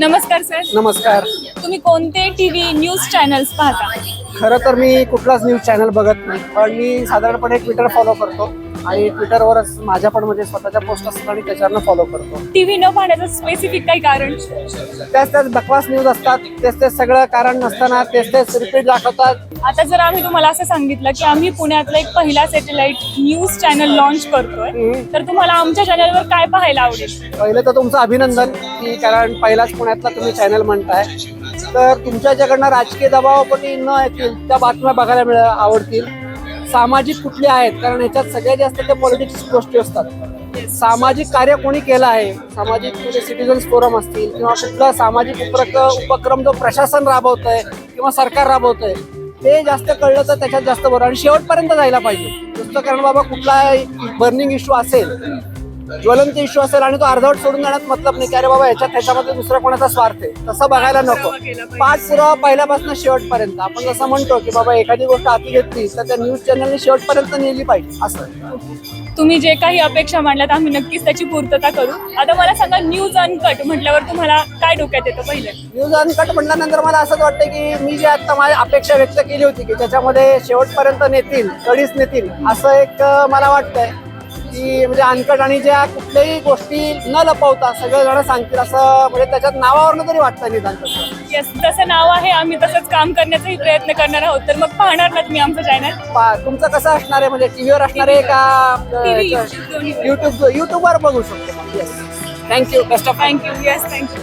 नमस्कार सर. नमस्कार. तुम्ही कोणते टीव्ही न्यूज चॅनल्स पाहता? खरं तर मी कुठलाच न्यूज चॅनल बघत नाही पण मी साधारणपणे ट्विटर फॉलो करतो. आणि ट्विटरवरच माझ्या पण म्हणजे स्वतःच्या पोस्ट असतात आणि त्याच्यावरनं फॉलो करतो. टीव्ही न पाहण्याचं स्पेसिफिक काही कारण? त्याच त्याच बकवास न्यूज असतात तेच तेच सगळं कारण नसताना तेच तेच रिपीट दाखवतात. आता जर आम्ही तुम्हाला असं सांगितलं की आम्ही पुण्यातलं एक पहिला सॅटेलाइट न्यूज चॅनल लॉन्च करतोय. तर तुम्हाला आमच्या चॅनलवर काय पाहायला आवडेल? पहिलं तर तुमचं अभिनंदन की कारण पहिलाच पुण्यातला तुम्ही चॅनल म्हणताय. तर तुमच्या ज्याकडनं राजकीय दबावापोटी न येतील त्या बातम्या बघायला मिळ आवडतील. सामाजिक कुठले आहेत? कारण ह्याच्यात सगळ्यात जास्त ते पॉलिटिक्स गोष्टी असतात. सामाजिक कार्य कोणी केलं आहे? सामाजिक म्हणजे सिटीजन्स फोरम असतील किंवा कुठला सामाजिक उपक्रम उपक्रम जो प्रशासन राबवतंय किंवा सरकार राबवतंय ते जास्त कळलं तर त्याच्यात जास्त बरं. आणि शेवटपर्यंत जायला पाहिजे. नुसतं कारण बाबा कुठला बर्निंग इश्यू असेल ज्वलंत इश्यू असेल आणि तो अर्धवट सोडून जाण्यात मतलब नाही. की अरे बाबा ह्याच्यात ह्याच्यामध्ये दुसरा कोणाचा स्वार्थ आहे? तसं बघायला नको. पाच पुरावा पहिल्यापासून शेवटपर्यंत. आपण जसं म्हणतो की बाबा एखादी गोष्ट हाती घेतली तर त्या न्यूज चॅनलने शेवटपर्यंत नेली पाहिजे. असं. तुम्ही जे काही अपेक्षा मांडल्यात आम्ही नक्कीच त्याची पूर्तता करू. आता मला सांगा न्यूज अनकट म्हटल्यावर तुम्हाला काय डोक्यात येतं पहिलं? न्यूज अनकट म्हटल्यानंतर मला असंच वाटतं की मी जे आता माझी अपेक्षा व्यक्त केली होती की त्याच्यामध्ये शेवटपर्यंत नेतील कडीच नेतील असं एक मला वाटतंय. की म्हणजे अनकट आणि ज्या कुठल्याही गोष्टी न लपवता सगळे जण सांगतील असं म्हणजे त्याच्यात नावावरनं तरी वाटतं निदान तसं येस तसं नाव आहे आम्ही तसंच काम करण्याचाही प्रयत्न करणार आहोत. तर मग पाहणार ना तुम्ही आमचं चॅनल पा- तुमचं कसं असणार आहे? म्हणजे टीव्हीवर असणार आहे TV, का YouTube. युट्यूब युट्यूबवर बघू शकतो. Yes thank you best of thank you yes thank you